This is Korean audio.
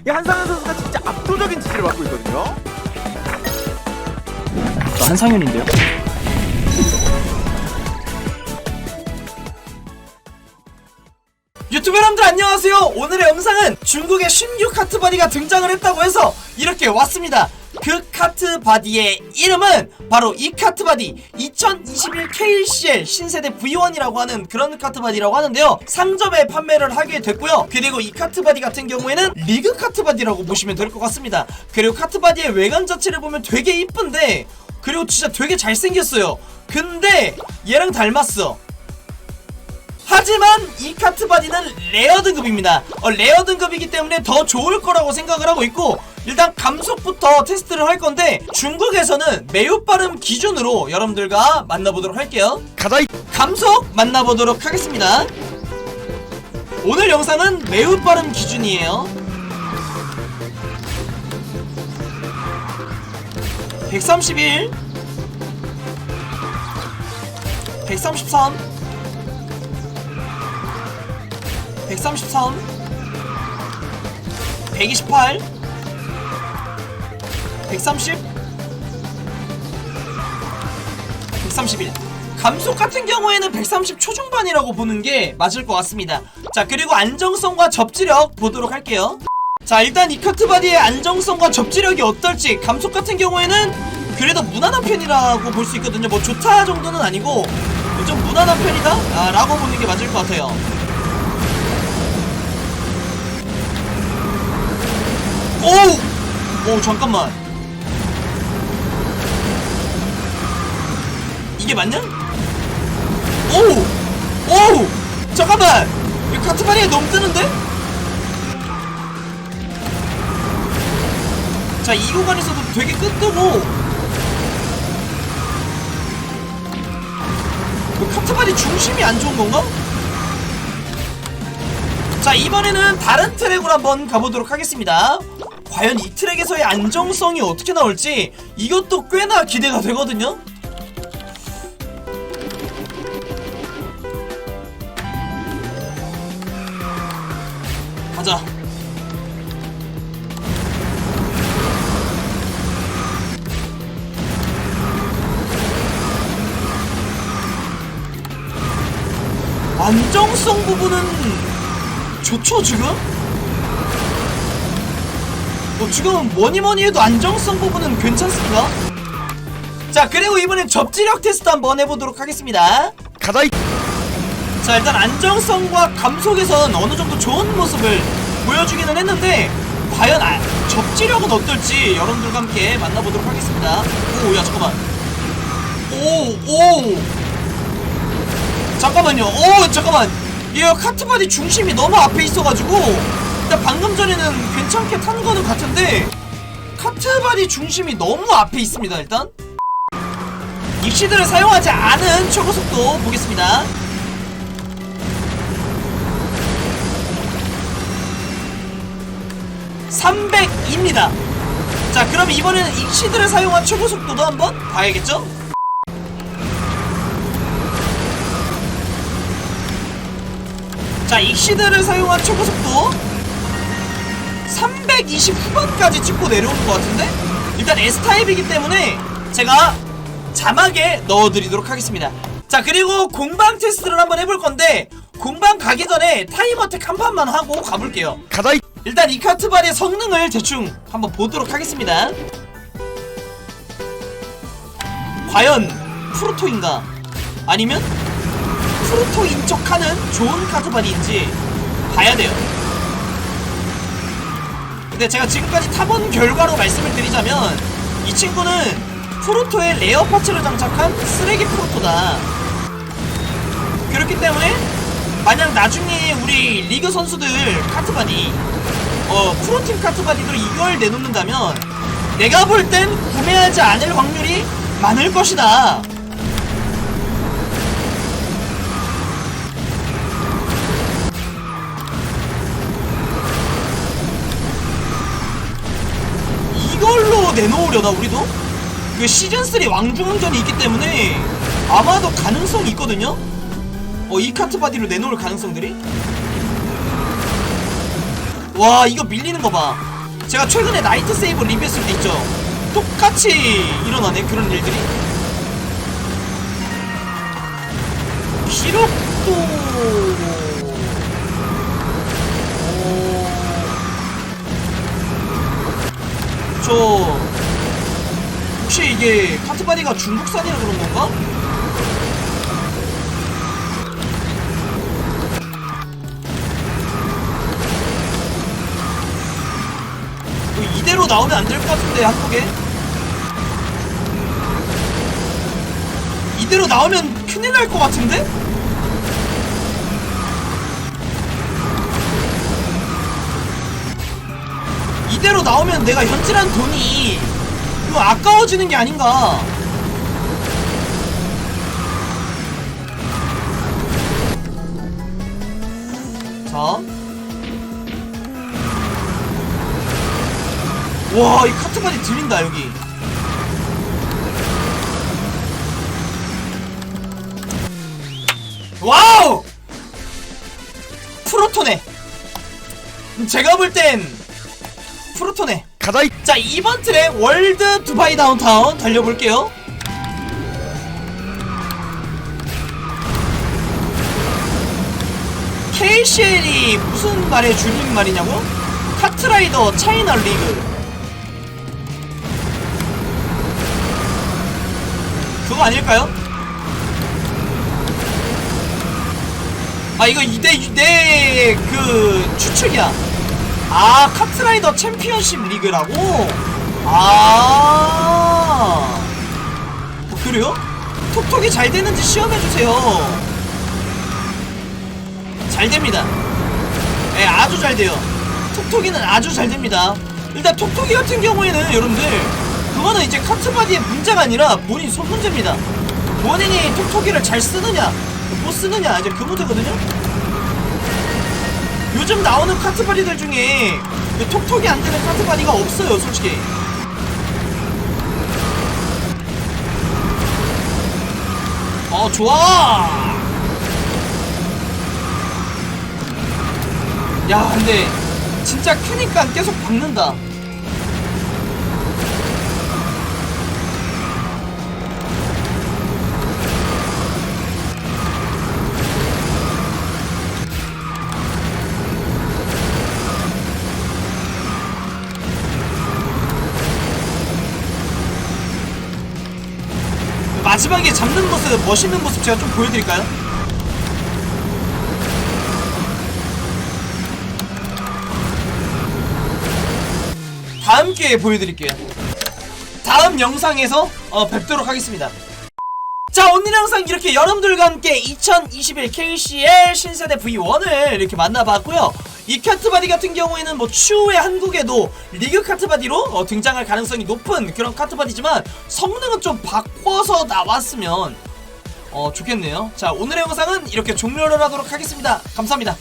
이 한상현 선수가 진짜 압도적인 지지를 받고 있거든요. 저 한상현인데요. 유튜브 여러분들 안녕하세요 오늘의 영상은 중국의 신규 카트바디가 등장을 했다고 해서 이렇게 왔습니다 그 카트 바디의 이름은 바로 이 카트 바디 2021 KCL 신세대 V1이라고 하는 그런 카트 바디라고 하는데요. 상점에 판매를 하게 됐고요. 그리고 이 카트 바디 같은 경우에는 리그 카트 바디라고 보시면 될 것 같습니다. 그리고 카트 바디의 외관 자체를 보면 되게 이쁜데 그리고 진짜 되게 잘생겼어요. 근데 얘랑 닮았어. 하지만 이 카트 바디는 레어 등급입니다. 어, 레어 등급이기 때문에 더 좋을 거라고 생각을 하고 있고 일단 감속부터 테스트를 할 건데 중국에서는 매우 빠름 기준으로 여러분들과 만나보도록 할게요. 가자 이 감속 만나보도록 하겠습니다. 오늘 영상은 매우 빠름 기준이에요. 131 133 133 128 130 131 감속 같은 경우에는 130 초중반이라고 보는 게 맞을 것 같습니다. 자 그리고 안정성과 접지력 보도록 할게요. 자 일단 이 카트바디의 안정성과 접지력이 어떨지 감속 같은 경우에는 그래도 무난한 편이라고 볼 수 있거든요. 뭐 좋다 정도는 아니고 좀 무난한 편이다? 아, 라고 보는 게 맞을 것 같아요. 오우! 오 잠깐만 이게 맞냐? 오우! 오우! 잠깐만! 이 카트바디가 너무 뜨는데? 자, 이 구간에서도 되게 끈뜨고 그 카트바디 중심이 안 좋은 건가? 자 이번에는 다른 트랙으로 한번 가보도록 하겠습니다 과연 이 트랙에서의 안정성이 어떻게 나올지 이것도 꽤나 기대가 되거든요 가자. 안정성 부분은 좋죠 지금? 뭐 지금 뭐니뭐니 해도 안정성 부분은 괜찮습니다. 자 그리고 이번엔 접지력 테스트 한번 해보도록 하겠습니다. 가자. 이 자 일단 안정성과 감속에선 어느 정도 좋은 모습을 보여주기는 했는데 과연 아, 접지력은 어떨지 여러분들과 함께 만나보도록 하겠습니다. 오야 잠깐만. 오오. 잠깐만요. 오 잠깐만. 얘 카트바디 중심이 너무 앞에 있어가지고 일단 방금 전에는 괜찮게 탄 거는 같은데 카트바디 중심이 너무 앞에 있습니다 일단. 입시들을 사용하지 않은 초고속도 보겠습니다 (300입니다) 자 그럼 이번에는 익시드를 사용한 최고 속도도 한번 봐야겠죠? 자 익시드를 사용한 최고 속도 320 후반까지 찍고 내려오는 것 같은데? 일단 S타입이기 때문에 제가 자막에 넣어드리도록 하겠습니다. 자 그리고 공방 테스트를 한번 해볼 건데 공방 가기 전에 타임어택 한 판만 하고 가볼게요. 가자 이 일단 이 카트발의 성능을 대충 한번 보도록 하겠습니다. 과연 프로토인가? 아니면 프로토인 척하는 좋은 카트발인지 봐야 돼요. 근데 제가 지금까지 타본 결과로 말씀을 드리자면 이 친구는 프로토의 레어 파츠를 장착한 쓰레기 프로토다. 그렇기 때문에 만약 나중에 우리 리그 선수들 카트바디 어 프로팀 카트바디도 이걸 내놓는다면 내가 볼 땐 구매하지 않을 확률이 많을 것이다 이걸로 내놓으려나 우리도? 그 시즌3 왕중왕전이 있기 때문에 아마도 가능성이 있거든요? 어, 이 카트 바디로 내놓을 가능성들이? 와 이거 밀리는 거 봐. 제가 최근에 나이트 세이버 리뷰했을 때 있죠? 똑같이 일어나네 그런 일들이. 기록도. 오... 저 혹시 이게 카트바디가 중국산이라 그런 건가? 이대로 나오면 안 될 것 같은데 한국에? 이대로 나오면 큰일 날 것 같은데? 이대로 나오면 내가 현질한 돈이 이거 아까워지는 게 아닌가? 자 와, 이 카트까지 들린다, 여기. 와우! 프로토네. 제가 볼 땐 프로토네. 가자 이 자, 이번 틀에 월드 두바이 다운타운 달려볼게요. KCL이 무슨 말의 줄임말이냐고? 카트라이더 차이나 리그. 그거 아닐까요? 아 이거 내내그 추측이야. 아 카트라이더 챔피언십 리그라고? 아 어, 그래요? 톡톡이 잘 되는지 시험해주세요. 잘 됩니다. 예, 아주 잘 돼요. 톡톡이는 아주 잘 됩니다. 일단 톡톡이 같은 경우에는 여러분들 그거는 이제 카트바디의 문제가 아니라 본인 손 문제입니다. 본인이 톡톡이를 잘 쓰느냐 못 쓰느냐 이제 그 문제거든요. 요즘 나오는 카트바디들 중에 그 톡톡이 안 되는 카트바디가 없어요, 솔직히. 어, 좋아! 야, 근데 진짜 크니까 계속 박는다. 마지막에 잡는 모습, 멋있는 모습 제가 좀 보여드릴까요? 다음 기회에 보여드릴게요. 다음 영상에서 어, 뵙도록 하겠습니다. 자 오늘 영상 이렇게 여러분들과 함께 2021 KCL 신세대 V1을 이렇게 만나봤고요 이 카트바디 같은 경우에는 뭐 추후에 한국에도 리그 카트바디로 어, 등장할 가능성이 높은 그런 카트바디지만 성능은 좀 바꿔서 나왔으면 어, 좋겠네요. 자 오늘의 영상은 이렇게 종료를 하도록 하겠습니다. 감사합니다